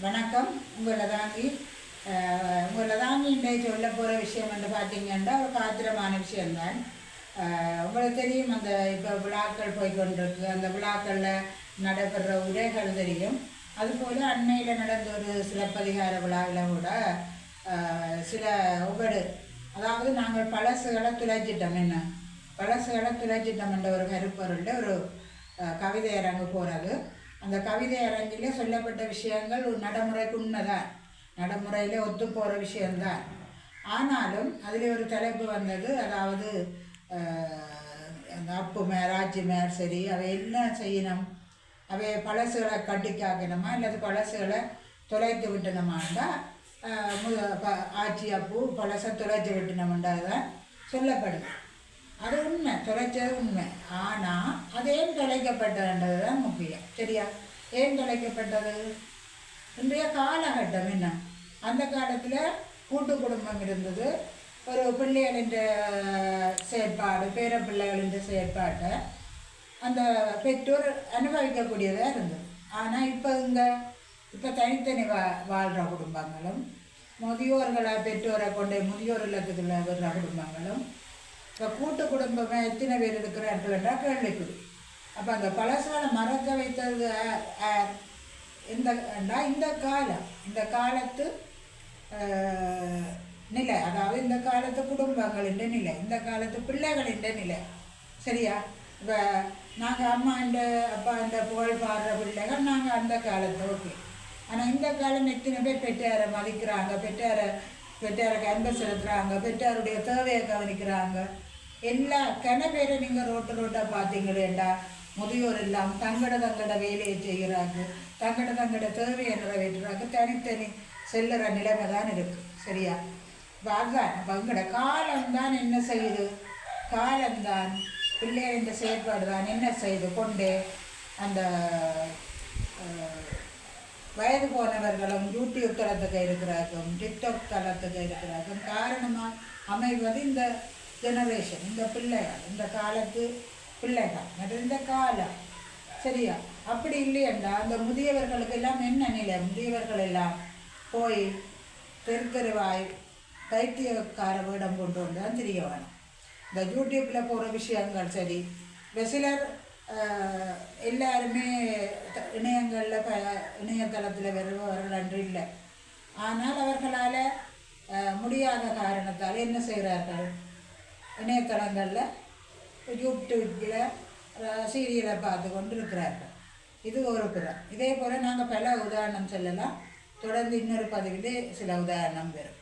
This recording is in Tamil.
வணக்கம். உங்கள் லதாங்கி உங்கள் லதாங்கி இன்றைக்கு சொல்ல போகிற விஷயம் வந்து பார்த்தீங்கன்னா ஒரு காத்திரமான விஷயம்தான். உங்களுக்கு தெரியும் அந்த இப்போ விழாக்கள் போய்கொண்டிருக்கு அந்த விழாக்களில் நடைபெற உரைகள் தெரியும். அதுபோல் அண்மையில் நடந்த ஒரு சிலப்பதிகார விழாவில் கூட சில உகடு அதாவது நாங்கள் பழசுகளை துளைச்சிட்டோம். என்ன? பழசுகளை துளைச்சிட்டோம் என்ற ஒரு கருப்பொருளில் ஒரு கவிதை அரங்கு போகிறது அந்த கவிதை அரங்கிலே சொல்லப்பட்ட விஷயங்கள் நடைமுறைக்கு உண்மைதான் நடைமுறையில் ஒத்து போகிற விஷயந்தான் ஆனாலும் அதில் ஒரு தலைப்பு வந்தது. அதாவது அந்த அப்பு மேர் ஆச்சி மேர் சரி அவை என்ன செய்யணும் அவை பழசுகளை கட்டிக்காக்கணுமா அல்லது பழசுகளை தொலைத்து விட்டணுமாண்டா அஹ், மு- ப- ஆச்சி அப்பு பழசை தொலைத்து விட்டணுமென்றதுதான் சொல்லப்படுது. அது உண்மை தொலைச்சது உண்மை. ஆனால் அது ஏன் தொலைக்கப்பட்டதுன்றது தான் முக்கியம். சரியா? ஏன் தொலைக்கப்பட்டது? இன்றைய காலகட்டம் என்ன? அந்த காலத்தில் கூட்டு குடும்பம் இருந்தது. ஒரு பிள்ளைகளின் செயற்பாடு பேர பிள்ளைகளின் செயற்பாட்டை அந்த பெற்றோர் அனுபவிக்கக்கூடியதாக இருந்தது. ஆனால் இப்போ இங்கே இப்போ தனித்தனி வா வாழ்கிற குடும்பங்களும் முதியோர்களை பெற்றோரை கொண்டு முதியோர் இல்லத்துக்குள்ள விடுற குடும்பங்களும் இப்போ கூட்டு குடும்பமே எத்தனை பேர் இருக்கிறார்கள் என்றால் கேள்விக்குறி. அப்போ அந்த பழசால மறக்க வைத்தது இந்த இந்த காலம். இந்த காலத்து ஆஹ், நிலை. அதாவது இந்த காலத்து குடும்பங்களின் நிலை. இந்த காலத்து பிள்ளைகளின் நிலை. சரியா? இப்போ நாங்கள் அம்மா இந்த அப்பா இந்த புகழ் பாடுற பிள்ளைகள் நாங்கள் அந்த காலத்து ஓகே. ஆனால் இந்த காலம் எத்தனை பேர் பெற்றாரை மதிக்கிறாங்க? பெற்றாரை பெற்றாருக்கு அன்பை செலுத்துகிறாங்க பெற்றாருடைய தேவையை கவனிக்கிறாங்க. எல்லா கன பேரை நீங்கள் ரோட்டு ரோட்டாக பார்த்தீங்களேண்டா முதியோர் எல்லாம் தங்கட தங்கட வேலையை செய்கிறாங்க. தங்கட தங்கட தேவையை நிறைவேற்றுறாங்க. தனித்தனி செல்லுற நிலைமை தான் இருக்குது சரியா? இப்போ அதுதான் அப்போ காலம்தான் என்ன செய்யுது? காலம்தான் பிள்ளைகளின் செயற்பாடு தான் என்ன செய்யுது கொண்டு அந்த வயது போனவர்களும் யூடியூப் தளத்துக்கு இருக்கிறார்கள் டிக்டாக் தளத்துக்கு இருக்கிறார்கள். காரணமாக அமைவது இந்த ஜெனரேஷன் இந்த பிள்ளைகள் இந்த காலத்து பிள்ளைகள் மற்றும் இந்த காலம். சரியா? அப்படி இல்லையண்டா அந்த முதியவர்களுக்கு எல்லாம் என்ன நிலை? முதியவர்கள் எல்லாம் போய் தெரு பைத்தியக்கார வேடம் கொண்டு வந்து தான் தெரிய வேணும். இந்த யூடியூப்பில் போகிற விஷயங்கள் சரி. சிலர் எல்லாருமே இணையங்களில் ப இணையதளத்தில் வருபவர்கள் அன்று இல்லை. ஆனால் அவர்களால் முடியாத காரணத்தால் என்ன செய்கிறார்கள்? இணையதளங்களில் யூடியூப்பில் சீரியலை பார்த்து கொண்டு இருக்கிறார்கள் இது ஒரு புறம். இதே போல் நாங்கள் பல உதாரணம் சொல்லலாம். தொடர்ந்து இன்னொரு பதிவிலே சில உதாரணம் வரும்.